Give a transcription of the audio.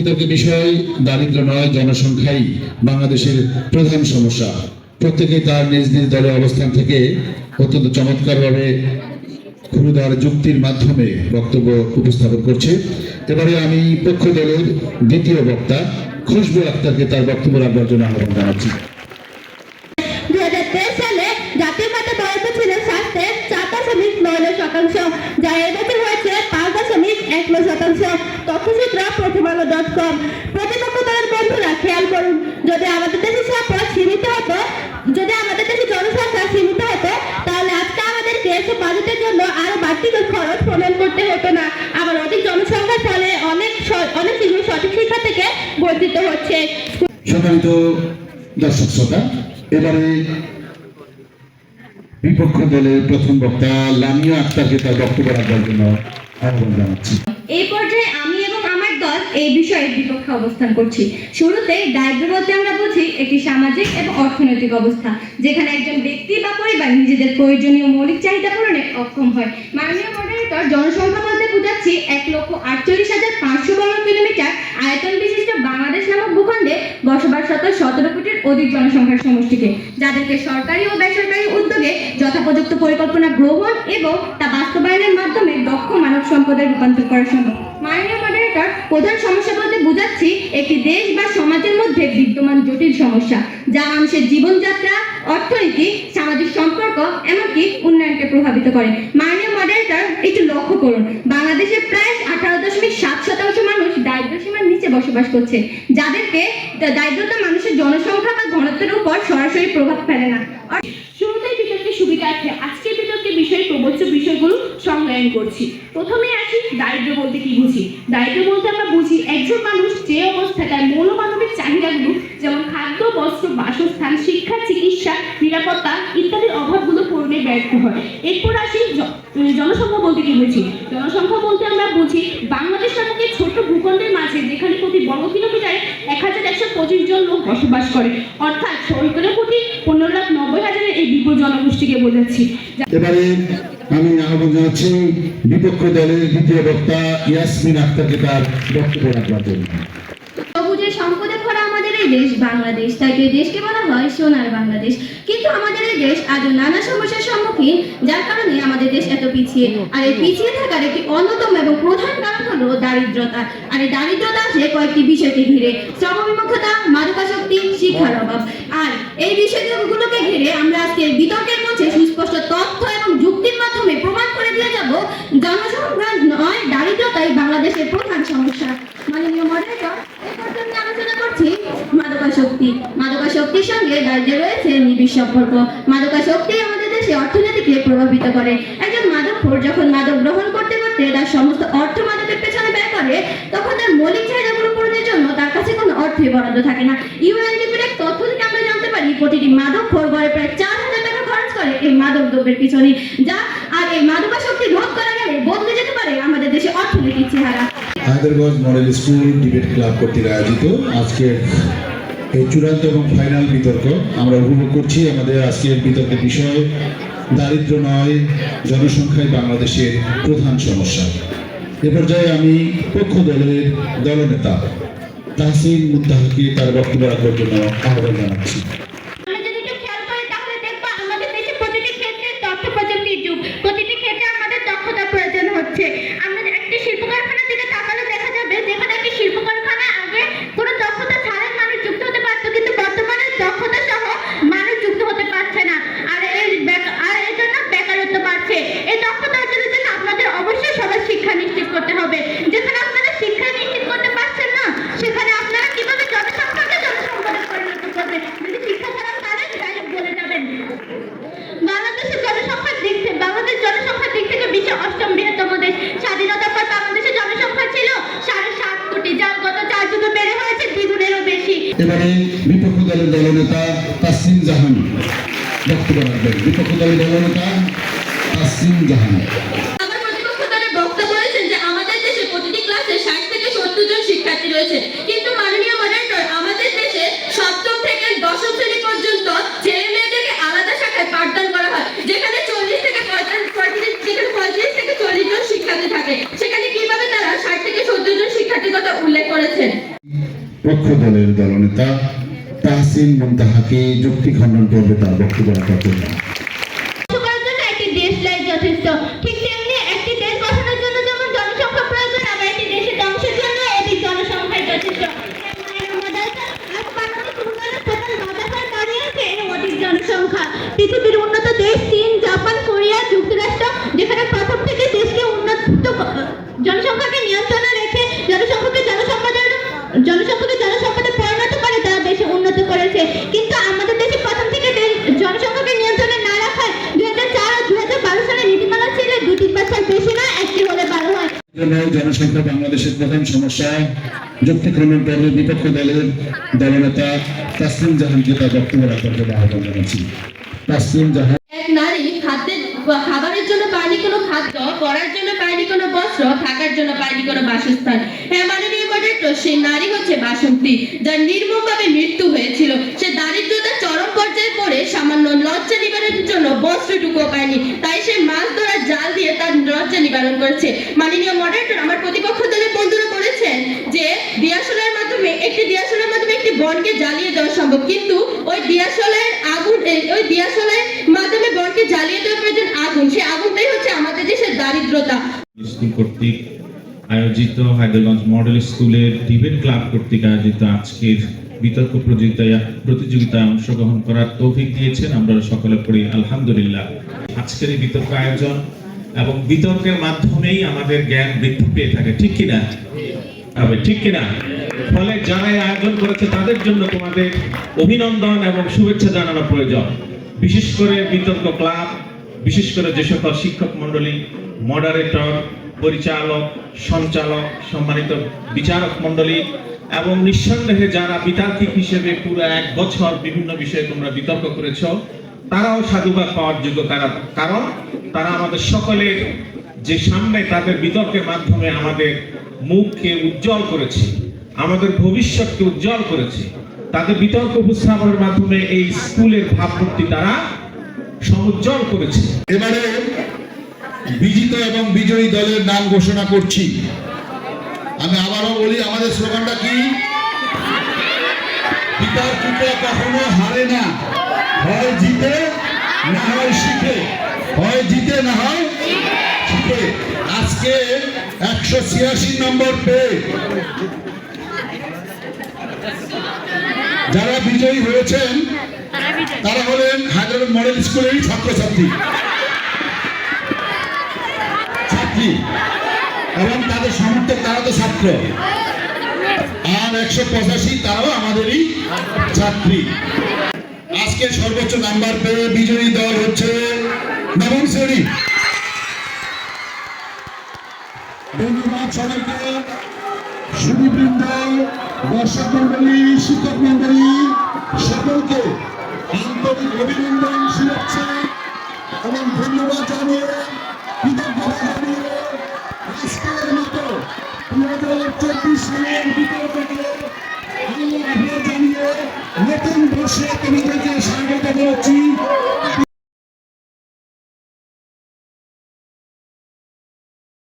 বিতর্কের বিষয়, দারিদ্র নয়, জনসংখ্যাই বাংলাদেশের প্রধান সমস্যা। প্রত্যেকে তার নিজ নিজ দলের অবস্থান থেকে অত্যন্ত চমৎকারভাবে ক্ষুরুদার যুক্তির মাধ্যমে বক্তব্য উপস্থাপন করছে। এবারে আমি পক্ষ দলের দ্বিতীয় বক্তা খুশবু আক্তারকে তার বক্তব্য রাখবার জন্য আহ্বান জানাচ্ছি। সালে জাতীয় যা এবছর হয়েছে পাঁচ দশমিক এক শতাংশ। তথ্যসূত্র ডট প্রতিপক্ষ দলের বন্ধুরা খেয়াল করুন, যদি আমাদের দেশে সম্পদ সীমিত হতো, যদি আমাদের দেশে জনসংখ্যা সীমিত হতো, তাহলে আজকে আমাদেরকে এসব বাজেটের জন্য আরও বাড়তি খরচ প্রদান করতে হতো না। আবার অধিক জনসংখ্যার ফলে অনেক অনেক শিশু সঠিক শিক্ষা থেকে বঞ্চিত হচ্ছে। সম্মানিত দর্শক শ্রোতা, এবারে বিপক্ষ দলের প্রথম বক্তা লামিয়া আক্তারকে তার বক্তব্য রাখবার জন্য আহ্বান জানাচ্ছি এই পর্যায়ে আমি এবং আমার দল এই বিষয়ে বিপক্ষে অবস্থান করছি। শুরুতে দারিদ্র বলতে আমরা বুঝি একটি সামাজিক এবং অর্থনৈতিক অবস্থা, যেখানে একজন ব্যক্তি বা পরিবার নিজেদের প্রয়োজনীয় মৌলিক চাহিদা পূরণে অক্ষম হয়। মাননীয় মডারেটর জনসংখ্যা বলতে বুঝাচ্ছি এক লক্ষ আটচল্লিশ হাজার পাঁচশো বর্গ কিলোমিটার আয়তন বিশিষ্ট বাংলাদেশ নামক ভূখণ্ডে বসবাসরত সতেরো কোটির অধিক জনসংখ্যার সমষ্টিকে, যাদেরকে সরকারি ও বেসরকারি উদ্যোগে যথাপযুক্ত পরিকল্পনা গ্রহণ এবং তা বাস্তবায়নের মাধ্যমে দক্ষ মানব সম্পদে রূপান্তর করা সম্ভব। প্রধান সমস্যা বলতে বুঝাচ্ছি, একটি দেশ বা সমাজের মধ্যে বিদ্যমান জটিল সমস্যা, যা মানুষের জীবনযাত্রা, অর্থনীতি, সামাজিক সম্পর্ক, এমনকি উন্নয়নকে প্রভাবিত করে। মাননীয় মডারেটর একটু লক্ষ্য করুন। বাংলাদেশে প্রায় আঠারো দশমিক সাত শতাংশ মানুষ দারিদ্র সীমার নিচে বসবাস করছে। যাদেরকে দারিদ্রতা মানুষের জনসংখ্যা বা ঘনত্বের উপর সরাসরি প্রভাব ফেলে না। শুরুতেই বিতর্কের সুবিধার্থে আজকের বিতর্কের বিষয়ে প্রবচ্চ বিষয়গুলো সংজ্ঞায়ন করছি। প্রথমে আসি দারিদ্র বলতে কি বুঝি? দারিদ্র বলতে আমরা বুঝি একজন মানুষ যে অবস্থায় তার মৌলমানবিক চাহিদাগুলো, যেমন খাদ্য, বস্ত্র, বাসস্থান, শিক্ষা, চিকিৎসা, নিরাপত্তা ইত্যাদির অভাবগুলো পূরণে ব্যর্থ হয়। এরপর আসি জনসংখ্যা বলতে কি বুঝি? জনসংখ্যা বলতে আমরা বুঝি বাংলাদেশ নামক ছোট ভূখণ্ডের মাঝে যেখানে প্রতি বর্গ কিলোমিটারে এক হাজার একশো পঁচিশ জন লোক বসবাস করে। অর্থাৎ সরকারের প্রতি পনেরো লাখ নব্বই হাজারের এই বিপুল জনগোষ্ঠীকে বোঝাচ্ছি। এবারে আমি আহ্বান জানাচ্ছি বিপক্ষ দলের দ্বিতীয় বক্তা ইয়াসমিন আক্তারকে তার বক্তব্য রাখবার জন্য। দেশ, বাংলাদেশ। তাই এই দেশকে বলা হয় সোনার বাংলাদেশ। কিন্তু আমাদের এই দেশ নানা সমস্যার সম্মুখীন, যার কারণে আমাদের দেশ এত পিছিয়ে। আর এই পিছিয়ে থাকার একটি অন্যতম এবং প্রধান কারণ হলো দারিদ্রতা। আর এই দারিদ্রতা আসে কয়েকটি বিষয়কে ঘিরে। শ্রমবিমুখতা, মাদকাসক্তি, শিক্ষার অভাব। আর এই বিষয়গুলোকে ঘিরে আমরা আজকে বিতর্কের মধ্যে সুস্পষ্ট তথ্য এবং যুক্তির মাধ্যমে প্রমাণ করে দিয়ে যাব জনসংখ্যা নয় দারিদ্রতাই বাংলাদেশের প্রধান সমস্যা মাননীয় মডারেটর এই পর্যন্ত আলোচনা করছি মাদকাসক্তি মাদকাসক্তির সঙ্গে দারিদ্র্যের রয়েছে নিবিড় সম্পর্ক। মাদকাসক্তি আমাদের দেশে অর্থনীতিকে প্রভাবিত করে। একজন মাদকখোর যখন মাদক গ্রহণ করতে করতে তার সমস্ত অর্থ মাদকের পেছনে ব্যয় করে, তখন তার মৌলিক চাহিদাগুলো পূরণের জন্য তার কাছে কোনো অর্থই বরাদ্দ থাকে না। ইউএনডিপির এক তথ্য থেকে আমরা জানতে পারি, প্রতিটি মাদকখোর গড়ে প্রায় চার হাজার টাকা খরচ করে এই মাদক দ্রব্যের পিছনে। যা আর এই মাদকাসক্তি রোধ করা গেলে বদলে যেতে পারে আমাদের দেশে অর্থনৈতিক চেহারা। Hyderabad model school debate club কর্তৃক আয়োজিত আজকের এই চূড়ান্ত এবং ফাইনাল বিতর্ক আমরা উপভোগ করছি। আমাদের আজকের বিতর্কের বিষয়, দারিদ্র নয় জনসংখ্যাই বাংলাদেশের প্রধান সমস্যা। এ পর্যায়ে আমি পক্ষ দলের দলনেতা তাহসিন মুদাহকে তার বক্তব্য রাখার জন্য আহ্বান জানাচ্ছি আমরা যদি একটু খেয়াল করি তাহলে দেখব আমাদের দেশে প্রতিটি ক্ষেত্রে তথ্য প্রযুক্তির যুগ প্রতিটি ক্ষেত্রে আমাদের দক্ষতার প্রয়োজন হচ্ছে আমাদের একটি শিল্প কারখানার দিকে তাকালে দেখা যাবে যেখানে একটি শিল্প কারখানা আগে কোনো দক্ষতা ছাড়াই মানুষ যুক্ত হতে পারতো কিন্তু বর্তমানে দক্ষতা সহ মানুষ যুক্ত হতে পারছে না আর এর বেকা- আর এর জন্য বেকারত্ব বাড়ছে এই দক্ষতা অর্জনের জন্য আপনাদের অবশ্যই সবার শিক্ষা নিশ্চিত করতে হবে যেখানে আপনারা শিক্ষা নিশ্চিত করতে পারছেন না সেখানে আপনারা কীভাবে জনসংখ্যাকে জনসম্পদে পরিণত করবেন যদি শিক্ষা ছাড়া পারেন তাহলে বলে যাবেন বাংলাদেশের জনসংখ্যার দিক থেকে বাংলাদেশ জনসংখ্যার দিক থেকে বিশ্বের অষ্টম বৃহত্তম দেশ স্বাধীনতার পর বাংলাদেশের জনসংখ্যা ছিল সাড়ে সাত কোটি যা গত চার যুগে বেড়ে হয়েছে দ্বিগুণেরও বেশি বিপক্ষ দলের দলনেতা তাসিম জাহান। বক্তব্য রাখবেন। বিপক্ষ দলের দলনেতা তাসিম জাহান। সপ্তম থেকে দশম শ্রেণি পর্যন্ত ছেলে মেয়েদেরকে আলাদা শাখায় পাঠদান করা হয়। যেখানে চল্লিশ থেকে পঁয়ত্রিশ থেকে চল্লিশ জন শিক্ষার্থী থাকে। সেখানে কীভাবে তারা ষাট থেকে সত্তর জন শিক্ষার্থীর কথা উল্লেখ করেছেন? পক্ষ দলের দলনেতা তাহসিন মুন্তাহাকে যুক্তি খণ্ডন করবে তার বক্তব্য রাখার জন্য। জনসংখ্যা বাংলাদেশের প্রধান সমস্যা যুক্তিক্রমণ খণ্ডন বিপক্ষ দলের দলনেতা তাসলিম জাহানকে তার বক্তব্য রাখার জন্য আহ্বান জানাচ্ছি। তাসলিম জাহান খাবারের জন্য পায়নি কোনো খাদ্য, পড়ার জন্য পায়নি কোনো বস্ত্র, থাকার জন্য পায়নি কোনো বাসস্থান। হ্যাঁ মাননীয় মডারেটর সেই নারী হচ্ছে বাসন্তী, যার নির্মমভাবে মৃত্যু হয়েছিল। সে দারিদ্রতার চরম পর্যায়ে পড়ে সামান্য লজ্জা নিবারণের জন্য বস্ত্রটুকুও পায়নি। তাই সে মাছ ধরার জাল দিয়ে তার লজ্জা নিবারণ করেছে। মাননীয় মডারেটর আমার প্রতিপক্ষ দলের বন্ধুরা বলেছেন যে দিয়াশলের মাধ্যমে, একটি দিয়াশলের মাধ্যমে একটি বনকে জ্বালিয়ে দেওয়া সম্ভব। কিন্তু ওই দিয়াশলের আগুন ওই দিয়াশলের মাধ্যমে বনকে জ্বালিয়ে দেওয়া প্রয়োজন আগুন। সেই আগুনটাই হচ্ছে আমাদের দেশের দারিদ্রতা। কর্তৃক আয়োজিত হায়দ্রাবাদ মডেল স্কুলের ডিবেট ক্লাব কর্তৃক আয়োজিত আজকের বিতর্ক প্রতিযোগিতায় প্রতিযোগিতায় অংশগ্রহণ করার তৌফিক দিয়েছেন আমরা সকলে পড়ি, আলহামদুলিল্লাহ। আজকের এই বিতর্ক আয়োজন এবং বিতর্কের মাধ্যমেই আমাদের জ্ঞান বৃদ্ধি পেয়ে থাকে, ঠিক কিনা? হবে ঠিক কিনা? ফলে যারা আয়োজন করেছে তাদের জন্য তোমাদের অভিনন্দন এবং শুভেচ্ছা জানানো প্রয়োজন। বিশেষ করে বিতর্ক ক্লাব, বিশেষ করে যে সকল শিক্ষক মন্ডলী মডারেটর পরিচালক, সঞ্চালক, সম্মানিত বিচারক মন্ডলী এবং নিঃসন্দেহে যারা বিতার্কিক হিসেবে পুরো এক বছর বিভিন্ন বিষয়ে তোমরা বিতর্ক করেছ, তারাও সাধুবাদ পাওয়ার যোগ্য কারণ কারণ তারা আমাদের সকলের যে সামনে তাদের বিতর্কের মাধ্যমে আমাদের মুখকে উজ্জ্বল করেছে, আমাদের ভবিষ্যৎকে উজ্জ্বল করেছে, তাদের বিতর্ক উপস্থাপনের মাধ্যমে এই স্কুলের ভাবমূর্তি তারা সমুজ্জ্বল করেছে। এবারে বিজিত এবং বিজয়ী দলের নাম ঘোষণা করছি। আমি আবারও বলি, আমাদের স্লোগানটা কি? বিতর্কিত কখনো হারে না। হয় জিতে, না হয় শিখে। হয় জিতে, না হয় শিখে। আজকে একশো ছিয়াশি নম্বর পেয়ে যারা বিজয়ী হয়েছেন, তারা হলেন হায়দ্রাবাদ মডেল স্কুলেরই ছাত্রছাত্রী। ছাত্রী এবং তাদের সমর্থক তারা তো ছাত্র। আর একশো পঁচাশি তারাও আমাদেরই ছাত্রী। আজকে সর্বোচ্চ নাম্বার পেয়ে বিজয়ী দল হচ্ছে নবম শ্রেণি। শিক্ষক সকলকে আন্তরিক অভিনন্দন, শুভেচ্ছা এবং ধন্যবাদ জানিয়ে কৃতজ্ঞতা জানিয়ে আজকের মতো দু হাজার চব্বিশ সালের আমি আহ্বান জানিয়ে নতুন বর্ষে তোমাদেরকে স্বাগত জানাচ্ছি।